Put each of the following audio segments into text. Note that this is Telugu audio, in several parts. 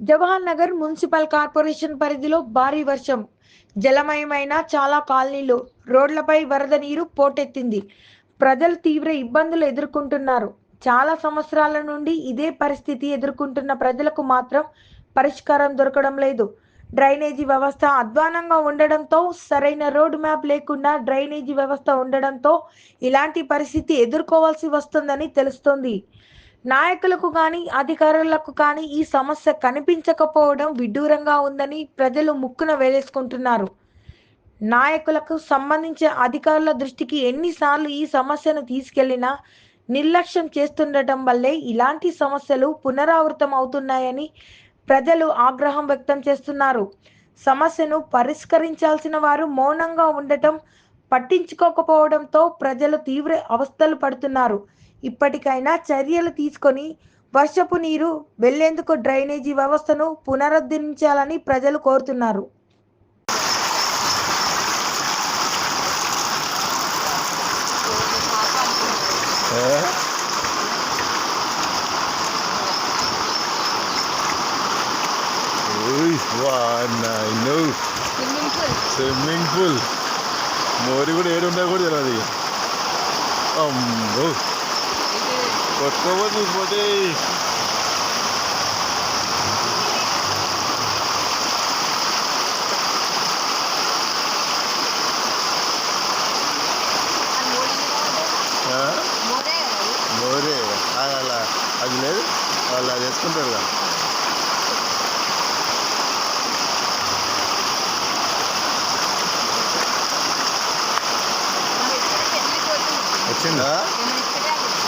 జవహర్ నగర్ మున్సిపల్ కార్పొరేషన్ పరిధిలో భారీ వర్షం. జలమయమైన చాలా కాలనీలు రోడ్లపై వరద నీరు పోటెత్తింది. ప్రజలు తీవ్ర ఇబ్బందులు ఎదుర్కొంటున్నారు. చాలా సంవత్సరాల నుండి ఇదే పరిస్థితి ఎదుర్కొంటున్న ప్రజలకు మాత్రం పరిష్కారం దొరకడం లేదు. డ్రైనేజీ వ్యవస్థ అధ్వానంగా ఉండడంతో సరైన రోడ్ మ్యాప్ లేకుండా డ్రైనేజీ వ్యవస్థ ఉండడంతో ఇలాంటి పరిస్థితి ఎదుర్కోవాల్సి వస్తుందని తెలుస్తోంది. నాయకులకు కానీ అధికారులకు కానీ ఈ సమస్య కనిపించకపోవడం విడ్డూరంగా ఉందని ప్రజలు ముక్కున వేలేసుకుంటున్నారు. నాయకులకు సంబంధించిన అధికారుల దృష్టికి ఎన్నిసార్లు ఈ సమస్యను తీసుకెళ్ళినా నిర్లక్ష్యం చేస్తుండటం వల్లే ఇలాంటి సమస్యలు పునరావృతం అవుతున్నాయని ప్రజలు ఆగ్రహం వ్యక్తం చేస్తున్నారు. సమస్యను పరిష్కరించాల్సిన వారు మౌనంగా ఉండటం పట్టించుకోకపోవడంతో ప్రజలు తీవ్ర అవస్థలు పడుతున్నారు. ఇప్పటికైనా చర్యలు తీసుకొని వర్షపు నీరు వెళ్ళేందుకు డ్రైనేజీ వ్యవస్థను పునరుద్ధరించాలని ప్రజలు కోరుతున్నారు. స్విమ్మింగ్ పూల్ స్విమ్మింగ్ పూల్ మోరి కూడా ఏడు ఉందా కూడా తెలియదు అమ్మో. పోతే ఆ? మోరే అలా అది లేదు. వాళ్ళు అది వేసుకుంటారు కదా. వచ్చిందా?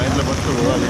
తెలియదు దాంట్లో పట్టు వాళ్ళు